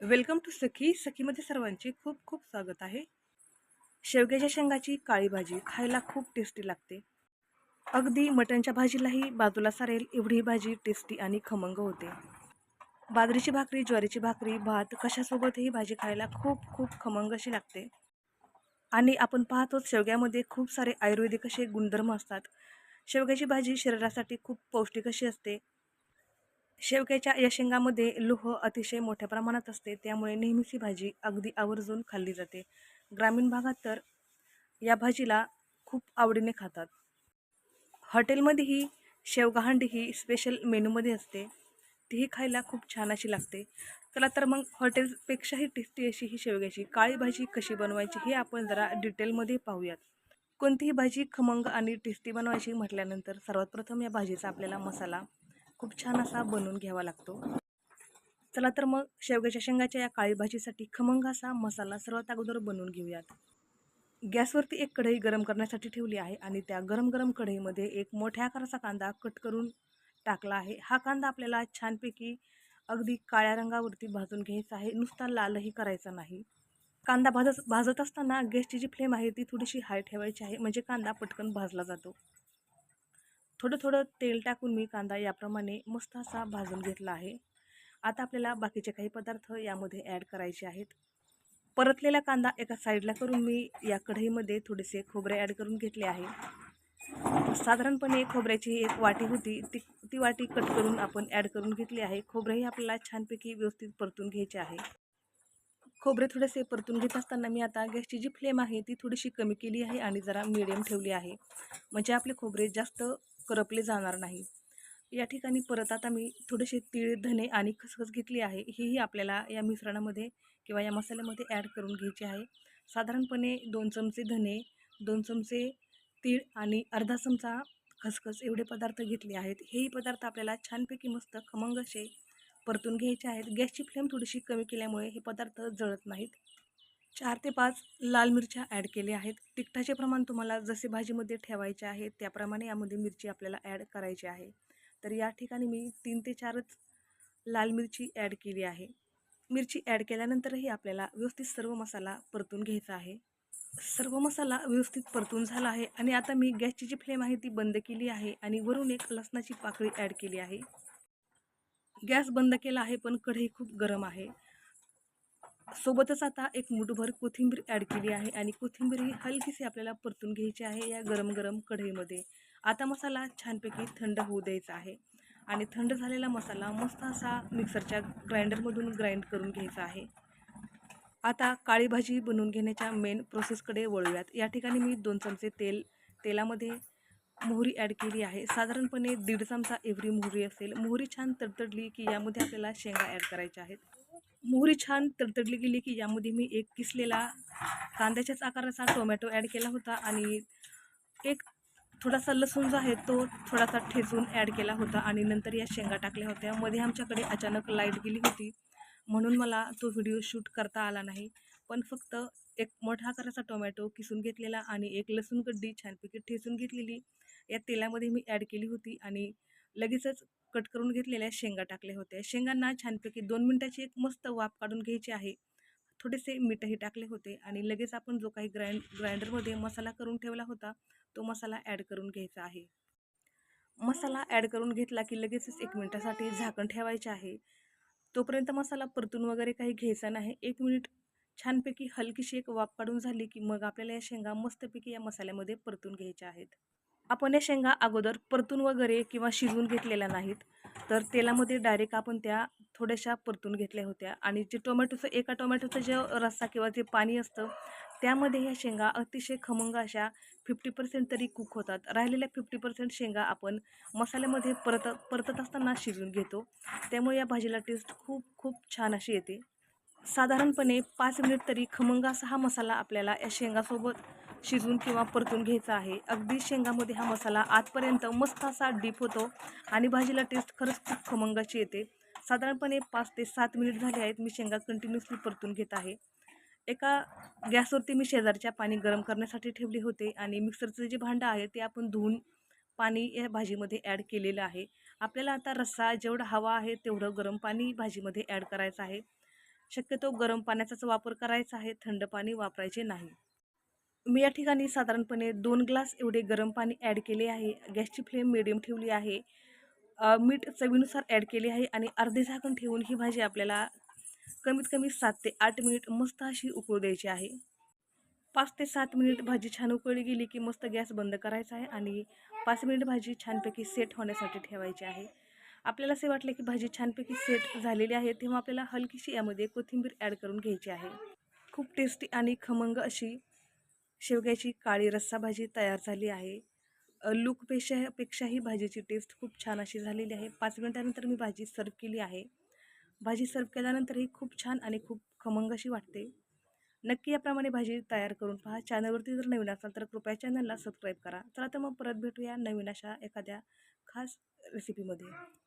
Welcome to सखी. सखीमध्ये सर्वांचे खूप खूप स्वागत आहे. शेवग्याच्या शेंगाची काळी भाजी खायला खूप टेस्टी लागते. अगदी मटणच्या भाजीलाही बाजूला सारेल एवढी भाजी टेस्टी आणि खमंग होते. बाजरीची भाकरी ज्वारीची भाकरी भात कशासोबत ही भाजी खायला खूप खूप खमंग अशी लागते. आणि आपण पाहतो शेवग्यामध्ये खूप सारे आयुर्वेदिक असे गुणधर्म असतात. शेवग्याची भाजी शरीरासाठी खूप पौष्टिक अशी असते. शेवग्याच्या या शेंगामध्ये लोह अतिशय मोठ्या प्रमाणात असते. त्यामुळे नेहमीच ही भाजी अगदी आवर्जून खाल्ली जाते. ग्रामीण भागात तर या भाजीला खूप आवडीने खातात. हॉटेलमध्येही शेवगहांडी ही स्पेशल मेनूमध्ये असते. तीही खायला खूप छान अशी लागते. चला तर मग हॉटेलपेक्षाही टेस्टी अशी ही शेवग्याची काळी भाजी कशी बनवायची हे आपण जरा डिटेलमध्ये पाहूयात. कोणतीही भाजी खमंग आणि टेस्टी बनवायची म्हटल्यानंतर सर्वात प्रथम या भाजीचा आपल्याला मसाला खूप छान असा बनवून घ्यावा लागतो. चला तर मग शेवग्याच्या शेंगाच्या या काळी भाजीसाठी खमंग असा मसाला सर्वात अगोदर बनवून घेऊयात. गॅसवरती एक कढई गरम करण्यासाठी ठेवली आहे आणि त्या गरम गरम कढईमध्ये एक मोठ्या आकाराचा कांदा कट करून टाकला आहे. हा कांदा आपल्याला छानपैकी अगदी काळ्या रंगावरती भाजून घ्यायचा आहे. नुसता लालही करायचा नाही. कांदा भाजत भाजत असताना गॅसची जी फ्लेम आहे ती थोडीशी हाय ठेवायची आहे. म्हणजे कांदा पटकन भाजला जातो. थोडं थोडं तेल टाकून मी कांदा याप्रमाणे मस्त असा भाजून घेतला आहे. आता आपल्याला बाकीचे काही पदार्थ यामध्ये ॲड करायचे आहेत. परतलेला कांदा एका साईडला करून मी या कढईमध्ये थोडेसे खोबरे ॲड करून घेतले आहे. साधारणपणे खोबऱ्याची एक वाटी होती ती ती वाटी कट करून आपण ॲड करून घेतली आहे. खोबरेही आपल्याला छानपैकी व्यवस्थित परतून घ्यायचे आहे. खोबरे थोडेसे परतून घेत असताना मी आता गॅसची जी फ्लेम आहे ती थोडीशी कमी केली आहे आणि जरा मिडियम ठेवली आहे. म्हणजे आपले खोबरे जास्त करपले जाणार नाही. या ठिकाणी परत आता मी थोडेसे तीळ धने आणि खसखस घेतली आहे. हेही आपल्याला या मिश्रणामध्ये किंवा या मसाल्यामध्ये ॲड करून घ्यायचे आहे. साधारणपणे दोन चमचे धने दोन चमचे तीळ आणि अर्धा चमचा खसखस एवढे पदार्थ घेतले आहेत. हेही पदार्थ आपल्याला छानपैकी मस्त खमंग असे परतून घ्यायचे आहेत. गॅसची फ्लेम थोडीशी कमी केल्यामुळे हे पदार्थ जळत नाहीत. चार ते पाच लाल मिरच्या ॲड केल्या आहेत. तिखटाचे प्रमाण तुम्हाला जसे भाजीमध्ये ठेवायचे आहे त्याप्रमाणे यामध्ये मिरची आपल्याला ॲड करायची आहे. तर या ठिकाणी मी तीन ते चारच लाल मिरची ॲड केली आहे. मिरची ॲड केल्यानंतरही आपल्याला व्यवस्थित सर्व मसाला परतून घ्यायचा आहे. सर्व मसाला व्यवस्थित परतून झाला आहे आणि आता मी गॅसची जी फ्लेम आहे ती बंद केली आहे आणि वरून एक लसणाची पाकळी ॲड केली आहे. गॅस बंद केला आहे पण कढई खूप गरम आहे. सोबतच आता एक मुठभर कोथिंबीर ॲड केली आहे आणि कोथिंबीर ही हलकीशी आपल्याला परतून घ्यायची आहे या गरम गरम कढईमध्ये. आता मसाला छानपैकी थंड होऊ द्यायचा आहे आणि थंड झालेला मसाला मस्त असा मिक्सरच्या ग्राइंडरमधून ग्राइंड करून घ्यायचा आहे. आता काळी भाजी बनवून घेण्याच्या मेन प्रोसेसकडे वळूयात. या ठिकाणी मी दोन चमचे तेल तेलामध्ये मोहरी ॲड केली आहे. साधारणपणे दीड चमचा एवढी मोहरी असेल. मोहरी छान तडतडली की यामध्ये आपल्याला शेंगा ॲड करायच्या आहेत. मोहरी छान तडतडली गेली की यामध्ये मी एक किसलेला कांद्याच्याच आकाराचा टोमॅटो ॲड केला होता आणि एक थोडासा लसूण जो आहे तो थोडासा ठेचून ॲड केला होता आणि नंतर या शेंगा टाकल्या होत्या. मध्ये आमच्याकडे अचानक लाइट गेली होती. म्हणून मला तो व्हिडिओ शूट करता आला नाही. पण फक्त एक मोठा आकाराचा टोमॅटो किसून घेतलेला आणि एक लसूण गड्डी छानपैकी ठेचून घेतलेली. या तेलामध्ये मी ॲड केली होती आणि लगेचच कट करून घेतलेल्या शेंगा टाकल्या होत्या. शेंगांना छानपैकी दोन मिनटाची एक मस्त वाफ काढून घ्यायची आहे. थोडेसे मीठही टाकले होते आणि लगेच आपण जो काही ग्राइंड ग्राइंडरमध्ये मसाला करून ठेवला होता तो मसाला ॲड करून घ्यायचा आहे. मसाला ॲड करून घेतला की लगेचच एक मिनटासाठी झाकण ठेवायचे आहे. तोपर्यंत मसाला परतून वगैरे काही घ्यायचा नाही. एक मिनिट छानपैकी हलकीशी एक वाफ काढून झाली की मग आपल्याला या शेंगा मस्तपैकी या मसाल्यामध्ये परतून घ्यायच्या आहेत. आपण या शेंगा अगोदर परतून वगैरे किंवा शिजवून घेतलेल्या नाहीत. तर तेलामध्ये डायरेक्ट आपण त्या थोड्याशा परतून घेतल्या होत्या. आणि जे टोमॅटोचं एका टोमॅटोचं जे रस्सा किंवा जे पाणी असतं त्यामध्ये ह्या शेंगा अतिशय खमंग अशा फिफ्टी पर्सेंट तरी कुक होतात. राहिलेल्या फिफ्टी पर्सेंट शेंगा आपण मसाल्यामध्ये परत परतत असताना शिजून घेतो. त्यामुळे या भाजीला टेस्ट खूप खूप छान अशी येते. साधारणपणे पाच मिनिट तरी खमंग असा हा मसाला आपल्याला या शेंगासोबत शिजून किंवा परतून घ्यायचा आहे. अगदी शेंगामध्ये हा मसाला आजपर्यंत मस्त असा डीप होतो आणि भाजीला टेस्ट खरंच खूप खमंगाची येते. साधारणपणे पाच ते सात मिनिट झाले आहेत मी शेंगा कंटिन्युअसली परतून घेत आहे. एका गॅसवरती मी शेजारच्या पाणी गरम करण्यासाठी ठेवले होते आणि मिक्सरचं जे भांडं आहे ते आपण धुवून पाणी या भाजीमध्ये ॲड केलेलं आहे. आपल्याला आता रस्सा जेवढा हवा आहे तेवढं गरम पाणी भाजीमध्ये ॲड करायचं आहे. शक्यतो गरम पाण्याचाच वापर करायचा आहे थंड पाणी वापरायचे नाही. मी या ठिकाणी साधारणपणे दोन ग्लास एवढे गरम पाणी ॲड केले आहे. गॅसची फ्लेम मिडियम ठेवली आहे. मीठ चवीनुसार ॲड केले आहे आणि अर्धे झाकण ठेवून ही भाजी आपल्याला कमीत कमी सात ते आठ मिनिट मस्त अशी उकळू द्यायची आहे. पाच ते सात मिनिट भाजी छान उकळली गेली की मस्त गॅस बंद करायचा आहे आणि पाच मिनिट भाजी छानपैकी सेट होण्यासाठी ठेवायची आहे. आपल्याला असे वाटले की भाजी छानपैकी सेट झालेली आहे तेव्हा आपल्याला हलकीशी यामध्ये कोथिंबीर ॲड करून घ्यायची आहे. खूप टेस्टी आणि खमंग अशी शेवग्याची काळी रस्सा भाजी तयार झाली आहे. अ, लूकपेक्षा भाजीची टेस्ट खूप छान अशी झालेली आहे. पाच मिनटानंतर मी भाजी सर्व केली आहे. भाजी सर्व केल्यानंतरही खूप छान आणि खूप खमंग अशी वाटते. नक्की याप्रमाणे भाजी तयार करून पहा. चॅनलवरती जर नवीन असाल तर कृपया चॅनलला सबस्क्राईब करा. चला तर मग परत भेटूया नवीन अशा एखाद्या खास रेसिपीमध्ये